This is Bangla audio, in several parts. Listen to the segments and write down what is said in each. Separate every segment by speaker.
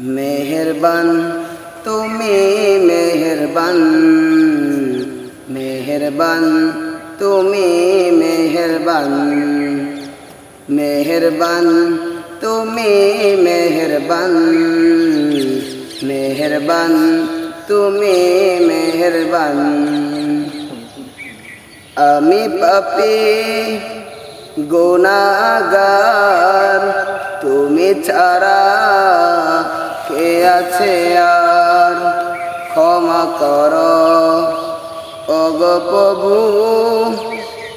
Speaker 1: মেহেরবান, তুমি মেহেরবান মেহেরবান, তুমি মেহেরবান মেহেরবান, তুমি মেহেরবান মেহেরবান, তুমি মেহেরবান। আমি পাপি গুনাগার তুমি ছাড়া কে আছে আর? ক্ষমা কর। অগ প্রভু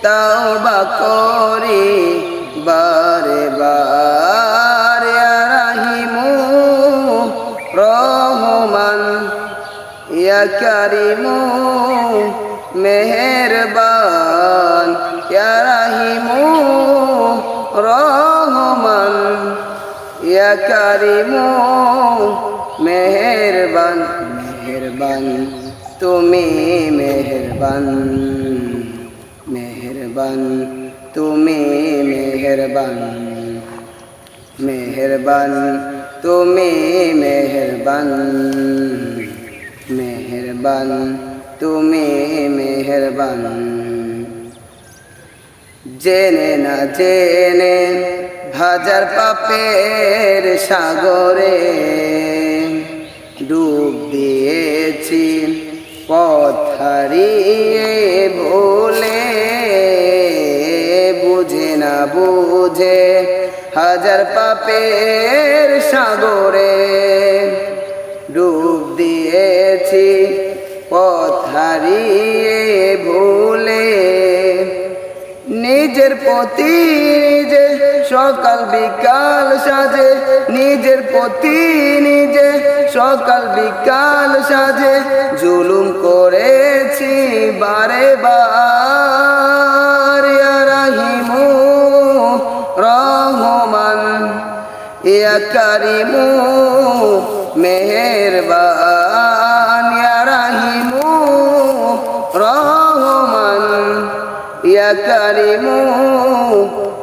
Speaker 1: তাও বা করি, বারে বারে রাহিমু রহমান ইয়া কারিমু মেহেরবান কারিমু মেহেরবান মেহেরবান তুমি মেহেরবান মেহেরবান তুমি মেহেরবান মেহেরবান তুমি মেহেরবান মেহেরবান তুমি মেহেরবান জেনে না জেনে হাজার পাপের সাগরে ডুব দিয়েছি, পথ হারিয়ে ভুলে বুঝে না বুঝে হাজার পাপের সাগরে ডুব দিয়েছি, পথ হারিয়ে ভুলে নিজের প্রতি নিজে সকাল বিকাল সাজে, নিজের প্রতি নিজে সকাল বিকাল সাজে, জুলুম করেছি বারে বার। রাহিমু রহমান, ইয়া কারিমু রহমান, ইয়া কারিমু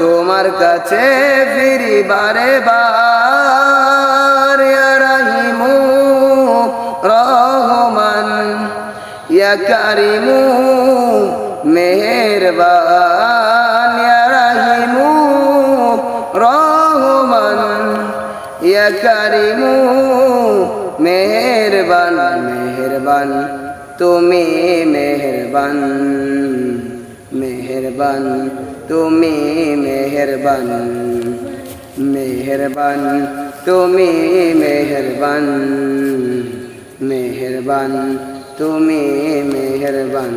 Speaker 1: তোমার কাছে ফিরি বারে বার ইয়া রাহিমু রহমান, ইয়া কারিমু রহমান, ইয়া কারিমু মেহেরবান মেহেরবান, তুমি মেহেরবান। মেহেরবান তুমি মেহেরবান মেহেরবান তুমি মেহেরবান মেহেরবান তুমি মেহেরবান